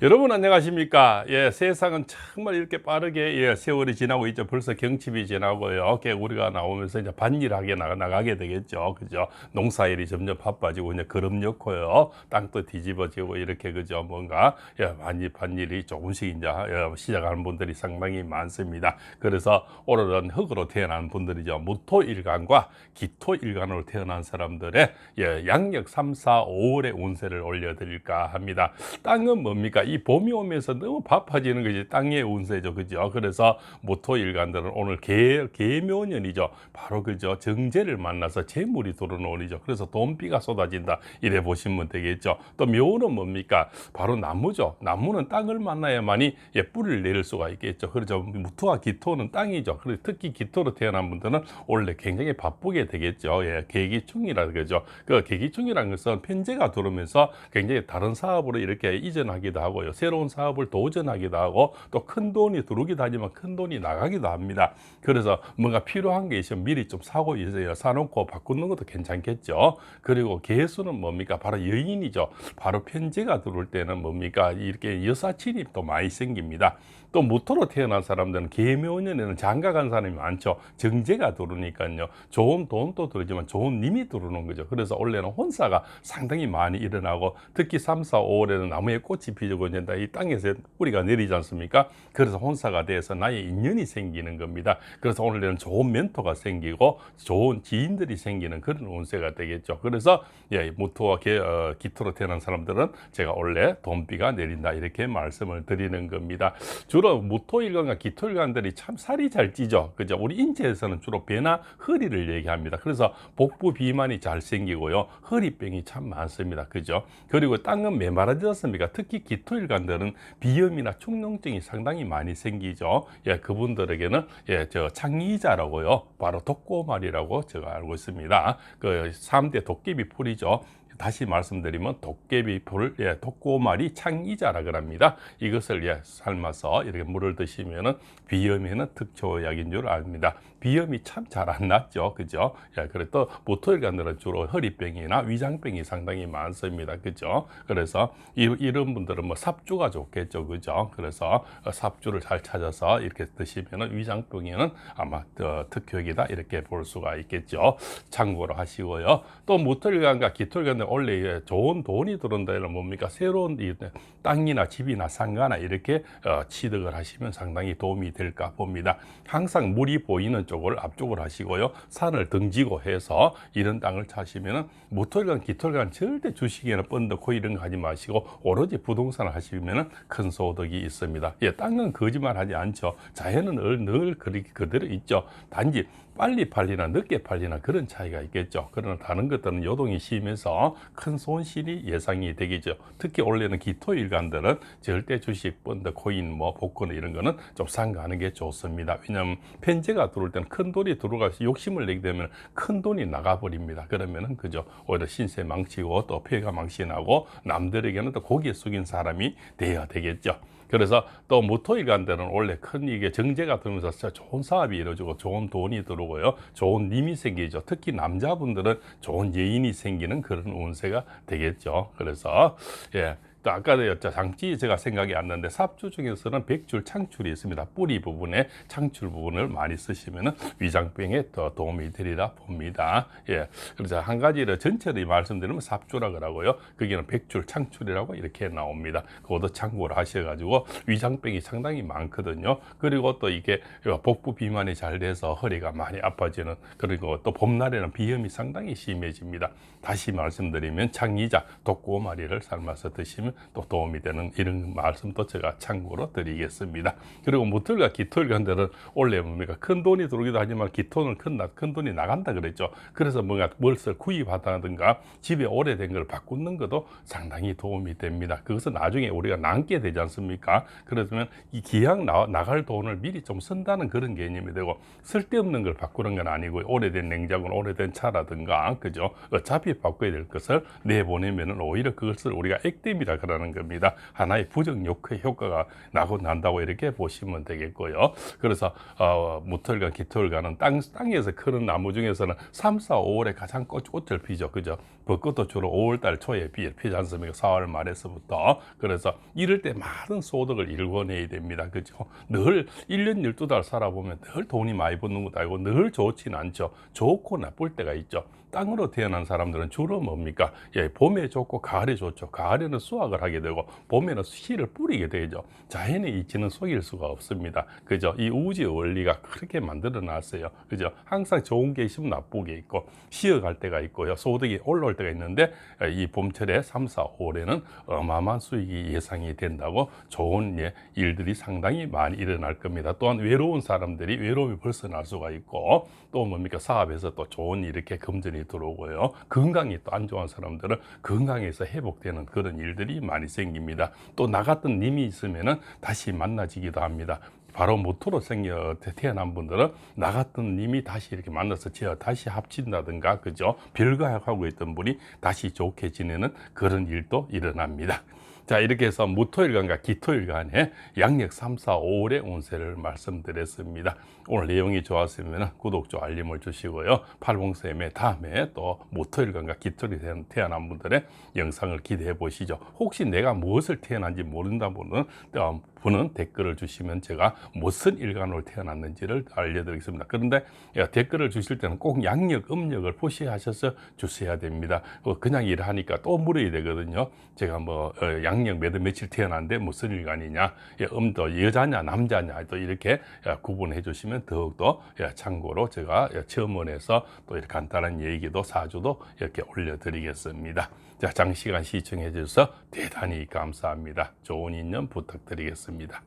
여러분 안녕하십니까? 예, 세상은 정말 이렇게 빠르게 예, 세월이 지나고 있죠. 벌써 경칩이 지나고요. 게 우리가 나오면서 이제 반일하게 나가, 나가게 되겠죠. 그죠? 농사일이 점점 바빠지고 이제 그름 넣고요. 땅도 뒤집어지고 이렇게 그죠? 뭔가 예, 반일 반일이 조금씩 이제 예, 시작하는 분들이 상당히 많습니다. 그래서 오늘은 흙으로 태어난 분들이죠. 무토일간과 기토일간으로 태어난 사람들의 예, 양력 3, 4, 5월의 운세를 올려드릴까 합니다. 땅은 뭡니까? 이 봄이 오면서 너무 바빠지는 것이 땅의 운세죠. 그죠? 그래서 모토일간들은 오늘 개, 개묘년이죠. 바로 그죠? 정제를 만나서 재물이 들어오는이죠. 그래서 돈비가 쏟아진다. 이래 보시면 되겠죠. 또 묘는 뭡니까? 바로 나무죠. 나무는 땅을 만나야만이 예, 뿌리를 내릴 수가 있겠죠. 그렇죠. 무토와 기토는 땅이죠. 그래서 특히 기토로 태어난 분들은 원래 굉장히 바쁘게 되겠죠. 예, 계기충이라 그러죠. 그 계기충이라는 것은 편제가 들어오면서 굉장히 다른 사업으로 이렇게 이전하기도 하고 요. 새로운 사업을 도전하기도 하고 또 큰 돈이 들어오기도 하지만 큰 돈이 나가기도 합니다. 그래서 뭔가 필요한 게 있으면 미리 좀 사고 있어요. 사놓고 바꾸는 것도 괜찮겠죠. 그리고 개수는 뭡니까? 바로 여인이죠. 바로 편제가 들어올 때는 뭡니까? 이렇게 여사친이 또 많이 생깁니다. 또 무토로 태어난 사람들은 계묘년에는 장가 간 사람이 많죠. 정제가 들어오니까요. 좋은 돈도 들어오지만 좋은 님이 들어오는 거죠. 그래서 원래는 혼사가 상당히 많이 일어나고 특히 3, 4, 5월에는 나무에 꽃이 피고 이제 이 땅에서 뿌리가 내리지 않습니까? 그래서 혼사가 돼서 나의 인연이 생기는 겁니다. 그래서 오늘에는 좋은 멘토가 생기고 좋은 지인들이 생기는 그런 운세가 되겠죠. 그래서 예, 무토와 개, 어, 기토로 태어난 사람들은 제가 원래 돈비가 내린다 이렇게 말씀을 드리는 겁니다. 주로 무토일간과 기토일간들이 참 살이 잘 찌죠. 그죠? 우리 인체에서는 주로 배나 허리를 얘기합니다. 그래서 복부 비만이 잘 생기고요. 허리병이 참 많습니다. 그죠? 그리고 땅은 메마라지 않습니까? 특히 기토 일간들은 비염이나 축농증이 상당히 많이 생기죠. 예, 그분들에게는 예, 저 창의자라고요. 바로 독고말이라고 제가 알고 있습니다. 그 3대 도깨비 풀이죠. 다시 말씀드리면 도깨비 풀, 예, 독고말이 창이자라 그럽니다. 이것을 예, 삶아서 이렇게 물을 드시면은 비염에는 특초약인 줄 압니다. 비염이 참 잘안 낫죠, 그죠? 예, 그래 또 모토일간들은 주로 허리병이나 위장병이 상당히 많습니다, 그죠? 그래서 이, 이런 분들은 뭐 삽주가 좋겠죠, 그죠? 그래서 어, 삽주를 잘 찾아서 이렇게 드시면은 위장병에는 아마 어, 특효약이다 이렇게 볼 수가 있겠죠. 참고로 하시고요. 또 모토일간과 기토일간은 원래 좋은 돈이 들어온다 이런 뭡니까? 새로운 이 땅이나 집이나 상가나 이렇게 어, 취득을 하시면 상당히 도움이 될까 봅니다. 항상 물이 보이는 쪽을 앞쪽으로 하시고요. 산을 등지고 해서 이런 땅을 차시면은 모토일간, 기토일간 절대 주식에는 번덕고 이런 거 하지 마시고 오로지 부동산을 하시면은 큰 소득이 있습니다. 예, 땅은 거짓말하지 않죠. 자연은 늘, 늘 그렇게 그대로 있죠. 단지 빨리 팔리나 늦게 팔리나 그런 차이가 있겠죠. 그러나 다른 것들은 요동이 심해서 큰 손실이 예상이 되겠죠. 특히 원래는 기토일간들은 절대 주식, 번드, 코인, 뭐 복권 이런 거는 좀 상가하는 게 좋습니다. 왜냐하면 편제가 들어올 때는 큰 돈이 들어가서 욕심을 내게 되면 큰 돈이 나가버립니다. 그러면은 그죠. 오히려 신세 망치고 또 폐가 망신하고 남들에게는 또 고개 숙인 사람이 돼야 되겠죠. 그래서 또 무토일간들은 원래 큰 이게 정제가 들면서 진짜 좋은 사업이 이루어지고 좋은 돈이 들어오고요. 좋은 님이 생기죠. 특히 남자분들은 좋은 예인이 생기는 그런 운세가 되겠죠. 그래서 예. 또 아까도 였죠. 장치 제가 생각이 안 나는데 삽주 중에서는 백줄 창출이 있습니다. 뿌리 부분에 창출 부분을 많이 쓰시면은 위장병에 더 도움이 되리라 봅니다. 예. 그래서 한 가지를 전체를 말씀드리면 삽주라 그러고요. 거기는 백줄 창출이라고 이렇게 나옵니다. 그것도 참고를 하셔가지고 위장병이 상당히 많거든요. 그리고 또 이게 복부 비만이 잘 돼서 허리가 많이 아파지는 그리고 또 봄날에는 비염이 상당히 심해집니다. 다시 말씀드리면 창이자 독고마리를 삶아서 드시면 또 도움이 되는 이런 말씀도 제가 참고로 드리겠습니다. 그리고 무틀과 기토일간들은 원래 뭡니까 큰 돈이 들어오기도 하지만 기토는 큰, 큰 돈이 나간다 그랬죠. 그래서 뭔가 뭘을 구입하다든가 집에 오래된 걸 바꾸는 것도 상당히 도움이 됩니다. 그것은 나중에 우리가 남게 되지 않습니까? 그러면 이 기왕 나, 나갈 돈을 미리 좀 쓴다는 그런 개념이 되고 쓸데없는 걸 바꾸는 건 아니고 오래된 냉장고, 오래된 차라든가 그죠? 어차피 바꿔야 될 것을 내보내면은 오히려 그것을 우리가 액땜이라 그러는 겁니다. 하나의 부정 효과, 효과가 나고 난다고 이렇게 보시면 되겠고요. 그래서 어, 무털과 깃털과는 땅, 땅에서 크는 나무 중에서는 3, 4, 5월에 가장 꽃, 꽃을 피죠. 그죠? 벚꽃도 주로 5월 달 초에 피, 피지 않습니까? 4월 말에서부터. 그래서 이럴 때 많은 소득을 일궈내야 됩니다. 그죠? 늘 1년 12달 살아보면 늘 돈이 많이 버는 것도 아니고 늘 좋지는 않죠. 좋고 나쁠 때가 있죠. 땅으로 태어난 사람들은 주로 뭡니까? 예, 봄에 좋고 가을에 좋죠. 가을에는 수확 을 하게 되고 봄에는 씨를 뿌리게 되죠. 자연의 이치는 속일 수가 없습니다. 그죠? 이 우주의 원리가 그렇게 만들어 놨어요. 그죠? 항상 좋은 게 있으면 나쁘게 있고 쉬어갈 때가 있고요. 소득이 올라올 때가 있는데 예, 이 봄철에 3, 4, 5월에는 어마어마한 수익이 예상이 된다고 좋은 예, 일들이 상당히 많이 일어날 겁니다. 또한 외로운 사람들이 외로움이 벌써 날 수가 있고 또 뭡니까 사업에서 또 좋은 이렇게 금전이 들어오고요. 건강이 또 안 좋은 사람들은 건강에서 회복되는 그런 일들이 많이 생깁니다. 또 나갔던 님이 있으면은 다시 만나지기도 합니다. 바로 모토로 생겨 태어난 분들은 나갔던 님이 다시 이렇게 만나서 지어 다시 합친다든가 그죠 별거 하고 있던 분이 다시 좋게 지내는 그런 일도 일어납니다. 자 이렇게 해서 무토일간과 기토일간의 양력 3, 4, 5월의 운세를 말씀드렸습니다. 오늘 내용이 좋았으면 구독, 조 알림을 주시고요. 팔봉쌤의 다음에 또 무토일간과 기토일이 태어난 분들의 영상을 기대해 보시죠. 혹시 내가 무엇을 태어난지 모른다 분은 어, 분은 댓글을 주시면 제가 무슨 일간으로 태어났는지를 알려드리겠습니다. 그런데 예, 댓글을 주실 때는 꼭 양력, 음력을 표시하셔서 주셔야 됩니다. 어, 그냥 일하니까 또 물어야 되거든요. 제가 뭐 어, 양력 몇월 며칠 태어났는데 무슨 일간이냐, 예, 음도 여자냐 남자냐 또 이렇게 예, 구분해 주시면 더욱더 예, 참고로 제가 예, 첨언해서 또 이렇게 간단한 얘기도 사주도 이렇게 올려드리겠습니다. 자, 장시간 시청해 주셔서 대단히 감사합니다. 좋은 인연 부탁드리겠 습니다.